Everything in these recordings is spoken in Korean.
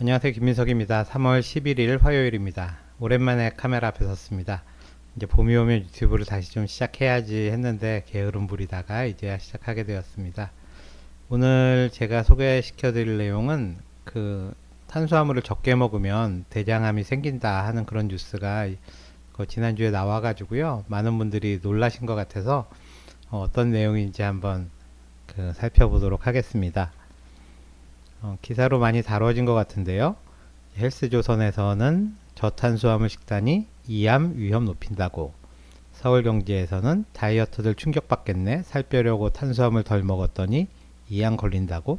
안녕하세요. 김민석입니다. 3월 11일 화요일입니다. 오랜만에 카메라 앞에 섰습니다. 이제 봄이 오면 유튜브를 다시 좀 시작해야지 했는데 게으름 부리다가 이제야 시작하게 되었습니다. 오늘 제가 소개시켜 드릴 내용은 그 탄수화물을 적게 먹으면 대장암이 생긴다 하는 그런 뉴스가 그 지난주에 나와 가지고요. 많은 분들이 놀라신 것 같아서 어, 떤 내용인지 한번 그 살펴보도록 하겠습니다. 어, 기사로 많이 다뤄진 것 같은데요. 헬스조선에서는 저탄수화물 식단이 이암 위험 높인다고. 서울경제에서는 다이어트들 충격받겠네 살 빼려고 탄수화물 덜 먹었더니 이암 걸린다고.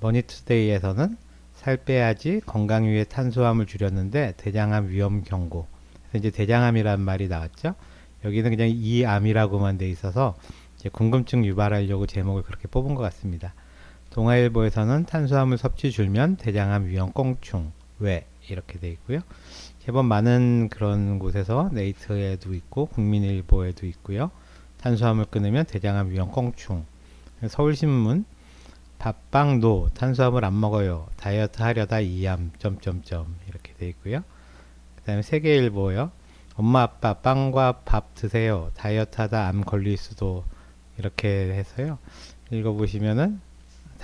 머니투데이에서는 살 빼야지 건강 위해 탄수화물 줄였는데 대장암 위험 경고. 이제 대장암이란 말이 나왔죠. 여기는 그냥 이암이라고만 돼 있어서 궁금증 유발하려고 제목을 그렇게 뽑은 것 같습니다 동아일보에서는 탄수화물 섭취 줄면 대장암 위험 꽁충 왜 이렇게 돼 있고요. 제법 많은 그런 곳에서 네이트에도 있고 국민일보에도 있고요. 탄수화물 끊으면 대장암 위험 꽁충. 서울신문 밥빵노 탄수화물 안 먹어요. 다이어트 하려다 이암 점점점 이렇게 돼 있고요. 그다음에 세계일보요. 엄마 아빠 빵과 밥 드세요. 다이어트 하다 암 걸릴 수도 이렇게 해서요. 읽어보시면은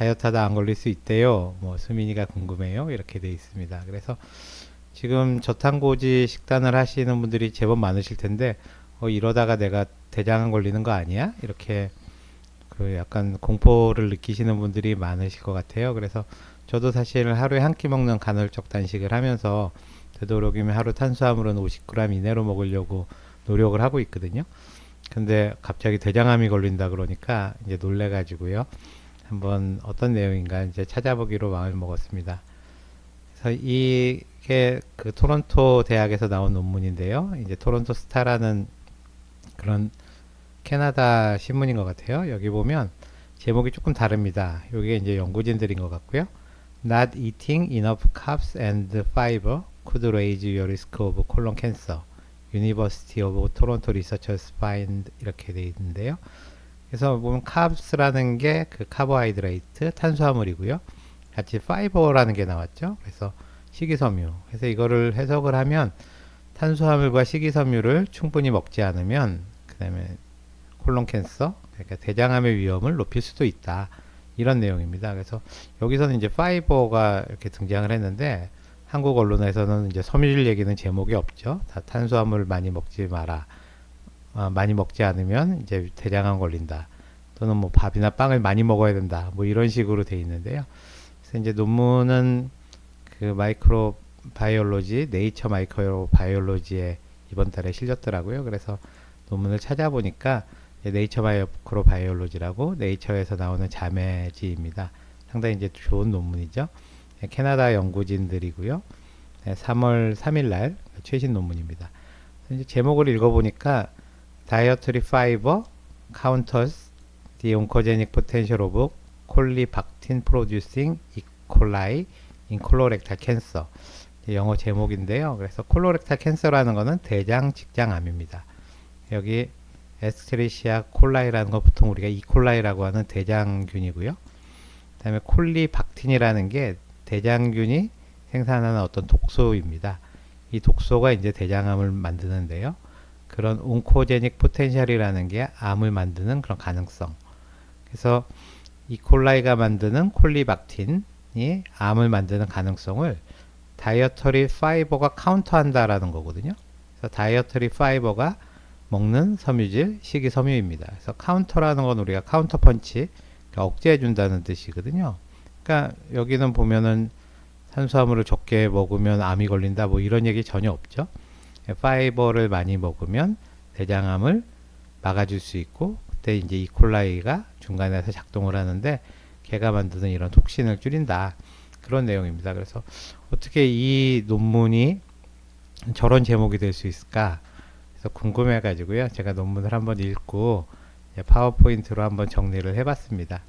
다이어트 하다 안 걸릴 수 있대요. 뭐 수민이가 궁금해요. 이렇게 돼 있습니다. 그래서 지금 저탄고지 식단을 하시는 분들이 제법 많으실 텐데 어 이러다가 내가 대장암 걸리는 거 아니야? 이렇게 그 약간 공포를 느끼시는 분들이 많으실 것 같아요. 그래서 저도 사실 하루에 한 끼 먹는 간헐적 단식을 하면서 되도록이면 하루 탄수화물은 50g 이내로 먹으려고 노력을 하고 있거든요. 근데 갑자기 대장암이 걸린다 그러니까 이제 놀래 가지고요. 한번 어떤 내용인가 이제 찾아보기로 마음을 먹었습니다. 그래서 이게 그 토론토 대학에서 나온 논문인데요. 이제 토론토 스타라는 그런 캐나다 신문인 것 같아요. 여기 보면 제목이 조금 다릅니다. 이게 이제 연구진들인 것 같고요. Not eating enough carbs and fiber could raise your risk of colon cancer. University of Toronto Researchers find 이렇게 돼 있는데요. 그래서 보면 카브스라는 게 그 카보하이드레이트 탄수화물이고요. 같이 파이버라는 게 나왔죠. 그래서 식이섬유. 그래서 이거를 해석을 하면 탄수화물과 식이섬유를 충분히 먹지 않으면 그다음에 콜론 캔서, 그러니까 대장암의 위험을 높일 수도 있다. 이런 내용입니다. 그래서 여기서는 이제 파이버가 이렇게 등장을 했는데 한국 언론에서는 이제 섬유질 얘기는 제목이 없죠. 다 탄수화물 많이 먹지 마라. 어, 많이 먹지 않으면 이제 대장암 걸린다. 또는 뭐 밥이나 빵을 많이 먹어야 된다. 뭐 이런 식으로 돼 있는데요. 그래서 이제 논문은 그 마이크로 바이올로지, 네이처 마이크로 바이올로지에 이번 달에 실렸더라고요. 그래서 논문을 찾아보니까 네이처 마이크로 바이올로지라고 네이처에서 나오는 자매지입니다. 상당히 이제 좋은 논문이죠. 캐나다 연구진들이고요. 3월 3일 날 최신 논문입니다. 제목을 읽어보니까 dietary fiber counters the oncogenic potential of 콜리박틴 E. coli in colorectal cancer. 영어 제목인데요. 그래서 콜로렉탈 캔서라는 것은 대장 직장암입니다. 여기 에스트리시아 콜라이라는 거 보통 우리가 이콜라이라고 하는 대장균이고요. 그다음에 콜리박틴이라는 게 대장균이 생산하는 어떤 독소입니다. 이 독소가 이제 대장암을 만드는데요. 그런 온코제닉 포텐셜이라는 게 암을 만드는 그런 가능성. 그래서 이콜라이가 만드는 콜리박틴이 암을 만드는 가능성을 다이어터리 파이버가 카운터한다라는 거거든요. 그래서 다이어터리 파이버가 먹는 섬유질 식이섬유입니다. 그래서 카운터라는 건 우리가 카운터 펀치 그러니까 억제해 준다는 뜻이거든요. 그러니까 여기는 보면은 탄수화물을 적게 먹으면 암이 걸린다 뭐 이런 얘기 전혀 없죠. 파이버를 많이 먹으면 대장암을 막아줄 수 있고 그때 이제 이콜라이가 중간에서 작동을 하는데 개가 만드는 이런 톡신을 줄인다 그런 내용입니다. 그래서 어떻게 이 논문이 저런 제목이 될 수 있을까? 그래서 궁금해 가지고요. 제가 논문을 한번 읽고 파워포인트로 한번 정리를 해봤습니다.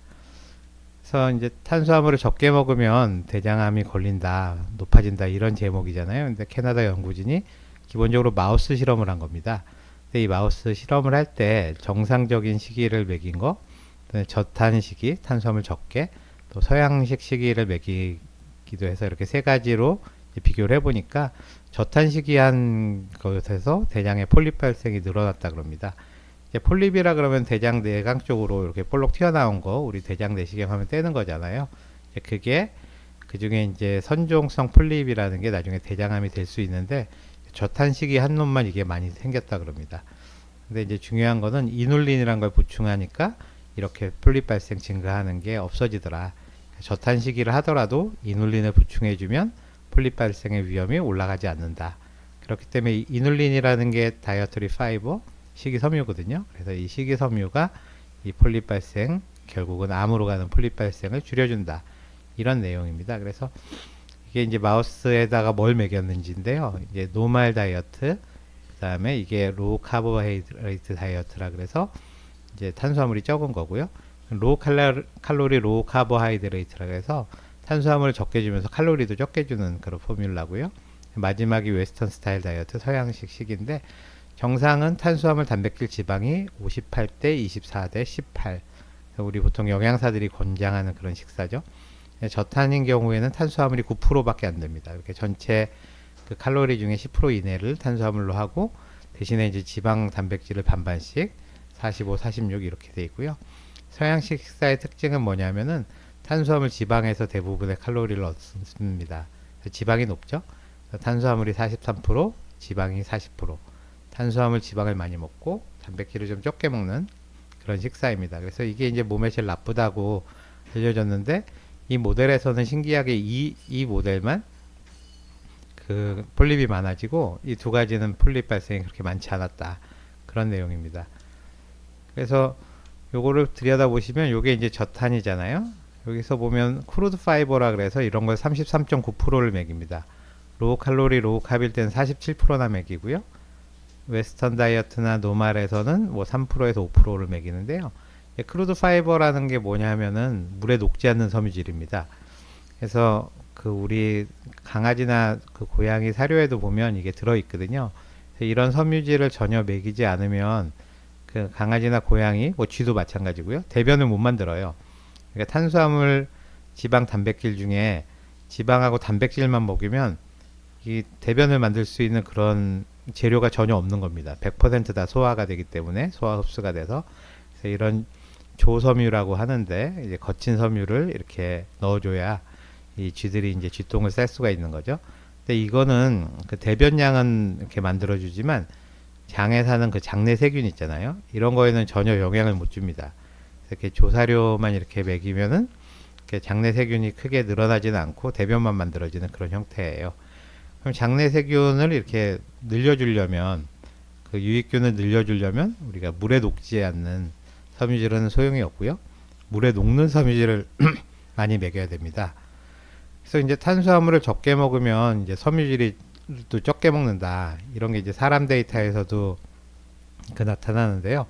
그래서 이제 탄수화물을 적게 먹으면 대장암이 걸린다, 높아진다 이런 제목이잖아요. 근데 캐나다 연구진이 기본적으로 마우스 실험을 한 겁니다. 이 마우스 실험을 할 때 정상적인 시기를 매긴 거, 저탄 시기, 탄수화물 적게, 또 서양식 시기를 매기 있기도 해서 이렇게 세 가지로 비교를 해보니까 저탄식이한 것에서 대장의 폴립 발생이 늘어났다 그럽니다. 폴립이라 그러면 대장 내강 쪽으로 이렇게 볼록 튀어나온 거 우리 대장 내시경 하면 떼는 거잖아요. 그게 그 중에 이제 선종성 폴립이라는 게 나중에 대장암이 될 수 있는데 저탄식이 한 놈만 이게 많이 생겼다 그럽니다. 근데 이제 중요한 거는 이눌린이라는 걸 보충하니까 이렇게 폴립 발생 증가하는 게 없어지더라. 저탄식이를 하더라도 이눌린을 보충해주면 폴립 발생의 위험이 올라가지 않는다. 그렇기 때문에 이 이눌린이라는 게 다이어터리 파이버 식이섬유거든요. 그래서 이 식이섬유가 이 폴립 발생 결국은 암으로 가는 폴립 발생을 줄여준다. 이런 내용입니다. 그래서 이게 이제 마우스에다가 뭘 먹였는지인데요. 이제 노말 다이어트, 그 다음에 이게 로우 카보하이드레이트 다이어트라 그래서 이제 탄수화물이 적은 거고요. 로우 칼로, 칼로리 로우 카보하이드레이트라 그래서 탄수화물을 적게 주면서 칼로리도 적게 주는 그런 포뮬라고요. 마지막이 웨스턴 스타일 다이어트 서양식 식인데 정상은 탄수화물, 단백질, 지방이 58대 24대 18. 우리 보통 영양사들이 권장하는 그런 식사죠. 저탄인 경우에는 탄수화물이 9%밖에 안 됩니다. 이렇게 전체 그 칼로리 중에 10% 이내를 탄수화물로 하고 대신에 이제 지방, 단백질을 반반씩 45, 46 이렇게 돼 있고요. 서양식 식사의 특징은 뭐냐면은 탄수화물 지방에서 대부분의 칼로리를 얻습니다. 지방이 높죠. 탄수화물이 43%, 지방이 40%. 탄수화물 지방을 많이 먹고 단백질을 좀 적게 먹는 그런 식사입니다. 그래서 이게 이제 몸에 제일 나쁘다고 알려졌는데 이 모델에서는 신기하게 이, 이 모델만 그 폴립이 많아지고 이 두 가지는 폴립 발생이 그렇게 많지 않았다. 그런 내용입니다. 그래서 요거를 들여다보시면 요게 이제 저탄이잖아요. 여기서 보면 크루드 파이버라 그래서 이런 걸 33.9%를 매깁니다. 로우 칼로리 로우 캅일 때는 47%나 매기고요. 웨스턴 다이어트나 노말에서는 뭐 3%에서 5%를 매기는데요. 크루드 파이버라는 게 뭐냐면은 물에 녹지 않는 섬유질입니다. 그래서 그 우리 강아지나 그 고양이 사료에도 보면 이게 들어 있거든요. 이런 섬유질을 전혀 먹이지 않으면 그 강아지나 고양이, 뭐 쥐도 마찬가지고요. 대변을 못 만들어요. 그러니까 탄수화물, 지방, 단백질 중에 지방하고 단백질만 먹이면 이 대변을 만들 수 있는 그런 재료가 전혀 없는 겁니다. 100%다 소화가 되기 때문에 소화 흡수가 돼서 이런 조섬유라고 하는데 이제 거친 섬유를 이렇게 넣어줘야 이 쥐들이 이제 쥐똥을 쌀 수가 있는 거죠. 근데 이거는 그 대변량은 이렇게 만들어주지만 장에 사는 그 장내 세균 있잖아요. 이런 거에는 전혀 영향을 못 줍니다. 이렇게 조사료만 이렇게 먹이면은 이렇게 장내 세균이 크게 늘어나지는 않고 대변만 만들어지는 그런 형태예요. 그럼 장내 세균을 이렇게 늘려주려면 그 유익균을 늘려주려면 우리가 물에 녹지 않는 섬유질은 소용이 없고요. 물에 녹는 섬유질을 많이 먹여야 됩니다. 그래서 이제 탄수화물을 적게 먹으면 이제 섬유질이 또 적게 먹는다. 이런 게 이제 사람 데이터에서도 그 나타나는데요.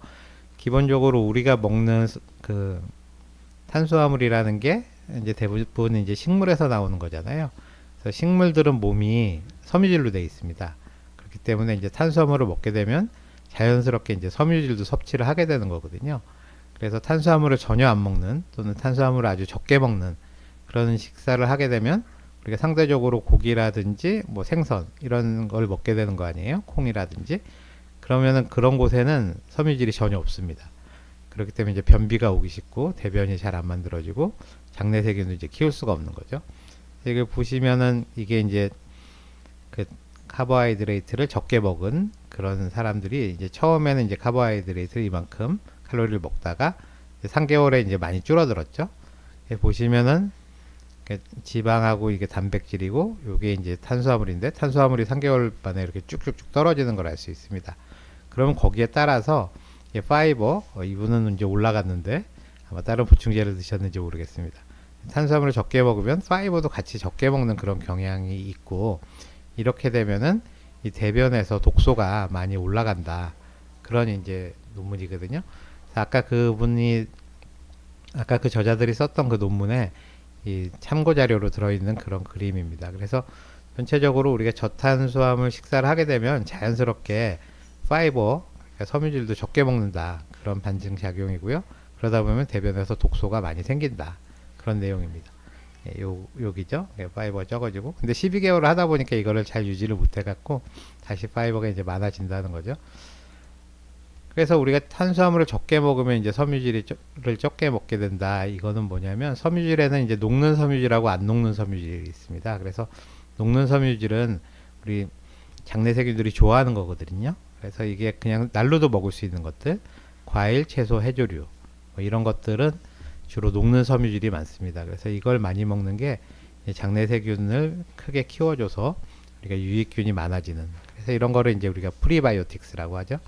기본적으로 우리가 먹는 그 탄수화물이라는 게 이제 대부분 이제 식물에서 나오는 거잖아요. 그래서 식물들은 몸이 섬유질로 되어 있습니다. 그렇기 때문에 이제 탄수화물을 먹게 되면 자연스럽게 이제 섬유질도 섭취를 하게 되는 거거든요. 그래서 탄수화물을 전혀 안 먹는 또는 탄수화물을 아주 적게 먹는 그런 식사를 하게 되면 우리가 상대적으로 고기라든지 뭐 생선 이런 걸 먹게 되는 거 아니에요? 콩이라든지 그러면은 그런 곳에는 섬유질이 전혀 없습니다. 그렇기 때문에 이제 변비가 오기 쉽고 대변이 잘 안 만들어지고 장내 세균도 이제 키울 수가 없는 거죠. 이게 보시면은 이게 이제 그 카보하이드레이트를 적게 먹은 그런 사람들이 이제 처음에는 이제 카보하이드레이트를 이만큼 칼로리를 먹다가 3개월에 이제 많이 줄어들었죠. 보시면은 지방하고 이게 단백질이고 요게 이제 탄수화물인데 탄수화물이 3개월 만에 이렇게 쭉쭉쭉 떨어지는 걸 알 수 있습니다. 그러면 거기에 따라서 파이버 어, 이분은 이제 올라갔는데 아마 다른 보충제를 드셨는지 모르겠습니다. 탄수화물을 적게 먹으면 파이버도 같이 적게 먹는 그런 경향이 있고 이렇게 되면은 이 대변에서 독소가 많이 올라간다. 그런 이제 논문이거든요. 아까 그분이 아까 그 저자들이 썼던 그 논문에 이 참고 자료로 들어있는 그런 그림입니다. 그래서 전체적으로 우리가 저탄수화물 식사를 하게 되면 자연스럽게 파이버, 그러니까 섬유질도 적게 먹는다. 그런 반증 작용이고요. 그러다 보면 대변에서 독소가 많이 생긴다. 그런 내용입니다. 예, 요, 여기죠. 예, 파이버가 적어지고. 근데 12개월을 하다 보니까 이거를 잘 유지를 못 해갖고, 다시 파이버가 이제 많아진다는 거죠. 그래서 우리가 탄수화물을 적게 먹으면 이제 섬유질을 적게 먹게 된다. 이거는 뭐냐면, 섬유질에는 이제 녹는 섬유질하고 안 녹는 섬유질이 있습니다. 그래서 녹는 섬유질은 우리 장내 세균들이 좋아하는 거거든요. 그래서 이게 그냥 날로도 먹을 수 있는 것들, 과일, 채소, 해조류, 뭐 이런 것들은 주로 녹는 섬유질이 많습니다. 그래서 이걸 많이 먹는 게 장내 세균을 크게 키워줘서 우리가 유익균이 많아지는. 그래서 이런 거를 이제 우리가 프리바이오틱스라고 하죠.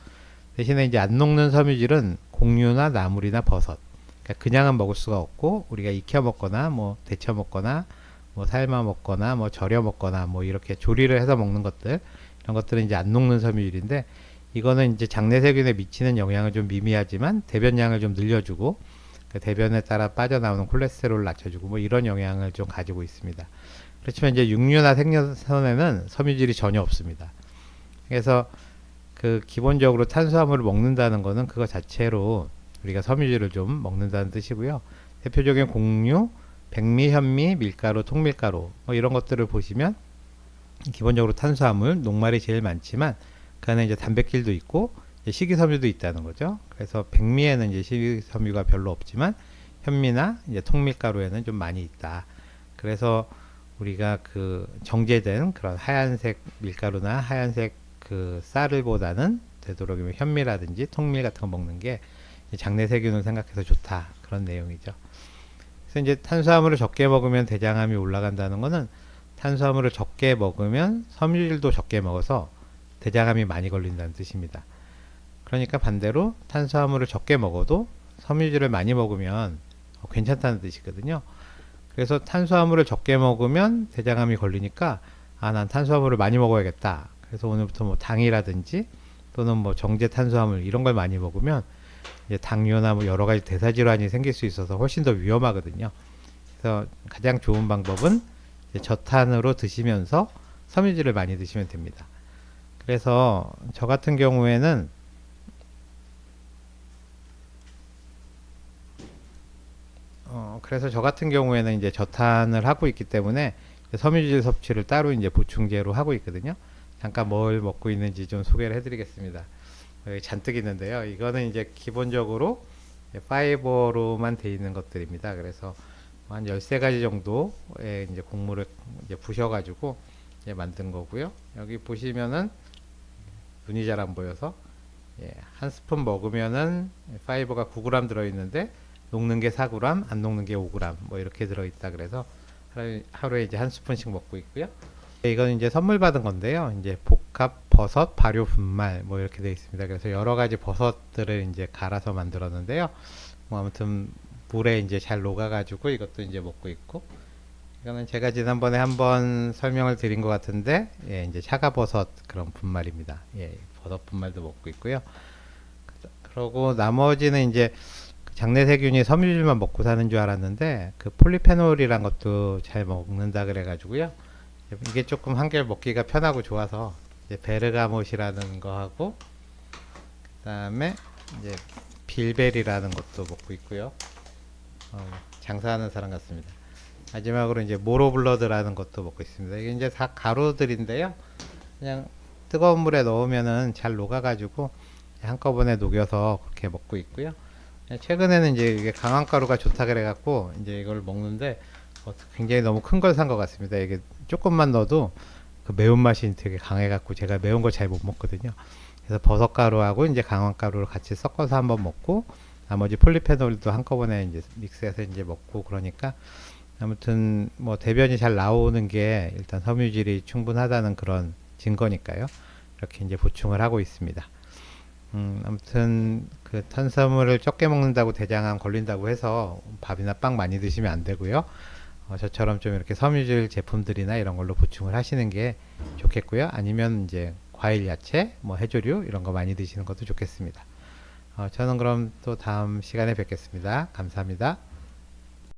대신에 이제 안 녹는 섬유질은 곡류나 나물이나 버섯. 그러니까 그냥은 먹을 수가 없고 우리가 익혀 먹거나 뭐 데쳐 먹거나 뭐 삶아 먹거나 뭐 절여 먹거나 뭐 이렇게 조리를 해서 먹는 것들 이런 것들은 이제 안 녹는 섬유질인데 이거는 이제 장내 세균에 미치는 영향은 좀 미미하지만 대변량을 좀 늘려주고 그 대변에 따라 빠져나오는 콜레스테롤을 낮춰주고 뭐 이런 영향을 좀 가지고 있습니다. 그렇지만 이제 육류나 생선에는 섬유질이 전혀 없습니다. 그래서 그 기본적으로 탄수화물을 먹는다는 거는 그거 자체로 우리가 섬유질을 좀 먹는다는 뜻이고요. 대표적인 곡류, 백미, 현미, 밀가루, 통밀가루 뭐 이런 것들을 보시면 기본적으로 탄수화물, 녹말이 제일 많지만 그 안에 이제 단백질도 있고 식이섬유도 있다는 거죠. 그래서 백미에는 이제 식이섬유가 별로 없지만 현미나 이제 통밀가루에는 좀 많이 있다. 그래서 우리가 그 정제된 그런 하얀색 밀가루나 하얀색 그 쌀을보다는 되도록이면 현미라든지 통밀 같은 거 먹는 게 장내 세균을 생각해서 좋다 그런 내용이죠. 그래서 이제 탄수화물을 적게 먹으면 대장암이 올라간다는 거는 탄수화물을 적게 먹으면 섬유질도 적게 먹어서 대장암이 많이 걸린다는 뜻입니다. 그러니까 반대로 탄수화물을 적게 먹어도 섬유질을 많이 먹으면 괜찮다는 뜻이거든요. 그래서 탄수화물을 적게 먹으면 대장암이 걸리니까 아, 난 탄수화물을 많이 먹어야겠다. 그래서 오늘부터 뭐 당이라든지 또는 뭐 정제 탄수화물 이런 걸 많이 먹으면 이제 당뇨나 뭐 여러 가지 대사 질환이 생길 수 있어서 훨씬 더 위험하거든요. 그래서 가장 좋은 방법은 저탄으로 드시면서 섬유질을 많이 드시면 됩니다. 그래서 저 같은 경우에는 어, 그래서 저 같은 경우에는 이제 저탄을 하고 있기 때문에 섬유질 섭취를 따로 이제 보충제로 하고 있거든요. 잠깐 뭘 먹고 있는지 좀 소개를 해드리겠습니다. 여기 잔뜩 있는데요. 이거는 이제 기본적으로 파이버로만 돼 있는 것들입니다. 그래서 한 13가지 정도의 이제 곡물을 이제 부셔가지고 이제 만든 거고요. 여기 보시면은 눈이 잘 안 보여서 예, 한 스푼 먹으면은 파이버가 9g 들어있는데 녹는 게 4g, 안 녹는 게 5g 뭐 이렇게 들어있다 그래서 하루에, 하루 에 이제 한 스푼씩 먹고 있고요. 이건 이제 선물 받은 건데요. 이제 복합 버섯 발효 분말 뭐 이렇게 되어 있습니다. 그래서 여러 가지 버섯들을 이제 갈아서 만들었는데요. 뭐 아무튼 물에 이제 잘 녹아가지고 이것도 이제 먹고 있고 이거는 제가 지난번에 한번 설명을 드린 것 같은데 예, 이제 차가버섯 그런 분말입니다. 예, 버섯 분말도 먹고 있고요. 그러고 나머지는 이제 장내 세균이 섬유질만 먹고 사는 줄 알았는데 그 폴리페놀이란 것도 잘 먹는다 그래가지고요. 이게 조금 한개 먹기가 편하고 좋아서 이제 베르가못이라는 거 하고 그다음에 이제 빌벨이라는 것도 먹고 있고요. 어, 장사하는 사람 같습니다. 마지막으로 이제 모로블러드라는 것도 먹고 있습니다. 이게 이제 다 가루들인데요. 그냥 뜨거운 물에 넣으면은 잘 녹아가지고 한꺼번에 녹여서 그렇게 먹고 있고요. 최근에는 이제 이게 강황가루가 좋다 그래갖고 이제 이걸 먹는데 어, 굉장히 너무 큰 걸 산 것 같습니다. 이게 조금만 넣어도 그 매운맛이 되게 강해갖고 제가 매운 걸 잘 못 먹거든요. 그래서 버섯가루하고 이제 강황가루를 같이 섞어서 한번 먹고 나머지 폴리페놀도 한꺼번에 이제 믹스해서 이제 먹고 그러니까 아무튼 뭐 대변이 잘 나오는 게 일단 섬유질이 충분하다는 그런 증거니까요. 이렇게 이제 보충을 하고 있습니다. 음, 아무튼 그 탄수화물을 적게 먹는다고 대장암 걸린다고 해서 밥이나 빵 많이 드시면 안 되고요. 어, 저처럼 좀 이렇게 섬유질 제품들이나 이런 걸로 보충을 하시는 게 좋겠고요. 아니면 이제 과일, 야채, 뭐 해조류 이런 거 많이 드시는 것도 좋겠습니다. 어, 저는 그럼 또 다음 시간에 뵙겠습니다. 감사합니다.